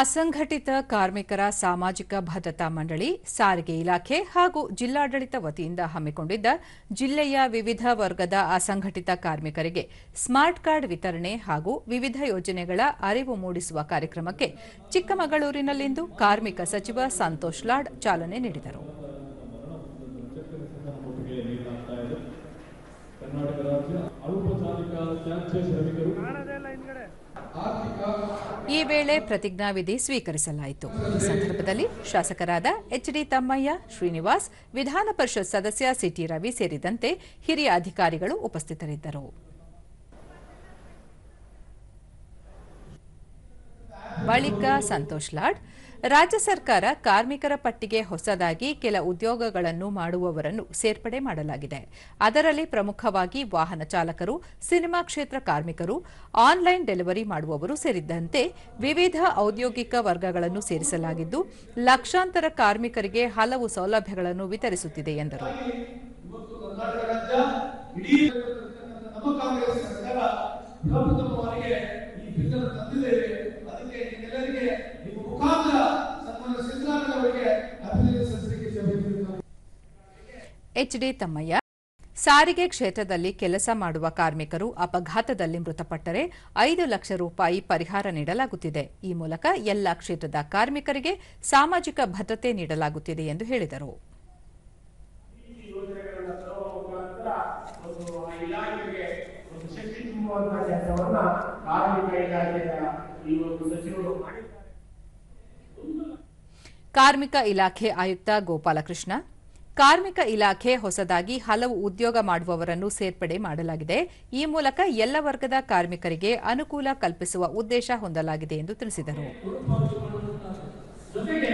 ಅಸಂಘಟಿತ ಕಾರ್ಮಿಕರ ಸಾಮಾಜಿಕ ಭದ್ರತಾ ಮಂಡಳಿ, ಸಾರಿಗೆ ಇಲಾಖೆ ಹಾಗೂ ಜಿಲ್ಲಾಡಳಿತ ವತಿಯಿಂದ ಹಮ್ಮಿಕೊಂಡಿದ್ದ ಜಿಲ್ಲೆಯ ವಿವಿಧ ವರ್ಗದ ಅಸಂಘಟಿತ ಕಾರ್ಮಿಕರಿಗೆ ಸ್ಮಾರ್ಟ್ ಕಾರ್ಡ್ ವಿತರಣೆ ಹಾಗೂ ವಿವಿಧ ಯೋಜನೆಗಳ ಅರಿವು ಮೂಡಿಸುವ ಕಾರ್ಯಕ್ರಮಕ್ಕೆ ಚಿಕ್ಕಮಗಳೂರಿನಲ್ಲಿಂದು ಕಾರ್ಮಿಕ ಸಚಿವ ಸಂತೋಷ್ ಲಾಡ್ ಚಾಲನೆ ನೀಡಿದರು. ಕರ್ನಾಟಕ ರಾಜ್ಯ ಶ್ರಮಿಕರು. ಈ ವೇಳೆ ಪ್ರತಿಜ್ಞಾವಿಧಿ ಸ್ವೀಕರಿಸಲಾಯಿತು. ಈ ಸಂದರ್ಭದಲ್ಲಿ ಶಾಸಕರಾದ ಎಚ್ಡಿ ತಮ್ಮಯ್ಯ, ಶ್ರೀನಿವಾಸ್, ವಿಧಾನ ಪರಿಷತ್ ಸದಸ್ಯ ಸಿಟಿ ರವಿ ಸೇರಿದಂತೆ ಹಿರಿಯ ಅಧಿಕಾರಿಗಳು ಉಪಸ್ಥಿತರಿದ್ದರು. ಬಳಿಕ ಸಂತೋಷ್ ಲಾಡ್, ರಾಜ್ಯ ಸರ್ಕಾರ ಕಾರ್ಮಿಕರ ಪಟ್ಟಿಗೆ ಹೊಸದಾಗಿ ಕೆಲ ಉದ್ಯೋಗಗಳನ್ನು ಮಾಡುವವರನ್ನು ಸೇರ್ಪಡೆ ಮಾಡಲಾಗಿದೆ. ಅದರಲ್ಲಿ ಪ್ರಮುಖವಾಗಿ ವಾಹನ ಚಾಲಕರು, ಸಿನಿಮಾ ಕ್ಷೇತ್ರ ಕಾರ್ಮಿಕರು, ಆನ್ಲೈನ್ ಡೆಲಿವರಿ ಮಾಡುವವರು ಸೇರಿದಂತೆ ವಿವಿಧ ಔದ್ಯೋಗಿಕ ವರ್ಗಗಳನ್ನು ಸೇರಿಸಲಾಗಿದ್ದು, ಲಕ್ಷಾಂತರ ಕಾರ್ಮಿಕರಿಗೆ ಹಲವು ಸೌಲಭ್ಯಗಳನ್ನು ವಿತರಿಸುತ್ತಿದೆ ಎಂದರು. ಎಚ್ಡಿ ತಮ್ಮಯ್ಯ ಸಾರಿಗೆ ಕ್ಷೇತ್ರದಲ್ಲಿ ಕೆಲಸ ಮಾಡುವ ಕಾರ್ಮಿಕರು ಅಪಘಾತದಲ್ಲಿ ಮೃತಪಟ್ಟರೆ ಐದು ಲಕ್ಷ ರೂಪಾಯಿ ಪರಿಹಾರ ನೀಡಲಾಗುತ್ತಿದೆ. ಈ ಮೂಲಕ ಎಲ್ಲ ಕ್ಷೇತ್ರದ ಕಾರ್ಮಿಕರಿಗೆ ಸಾಮಾಜಿಕ ಭದ್ರತೆ ನೀಡಲಾಗುತ್ತಿದೆ ಎಂದು ಹೇಳಿದರು. ಕಾರ್ಮಿಕ ಇಲಾಖೆ ಆಯುಕ್ತ ಗೋಪಾಲಕೃಷ್ಣ ಕಾರ್ಮಿಕ ಇಲಾಖೆ ಹೊಸದಾಗಿ ಹಲವು ಉದ್ಯೋಗ ಮಾಡುವವರನ್ನು ಸೇರ್ಪಡೆ ಮಾಡಲಾಗಿದೆ. ಈ ಮೂಲಕ ಎಲ್ಲ ವರ್ಗದ ಕಾರ್ಮಿಕರಿಗೆ ಅನುಕೂಲ ಕಲ್ಪಿಸುವ ಉದ್ದೇಶ ಹೊಂದಲಾಗಿದೆ ಎಂದು ತಿಳಿಸಿದರು. ಜೊತೆಗೆ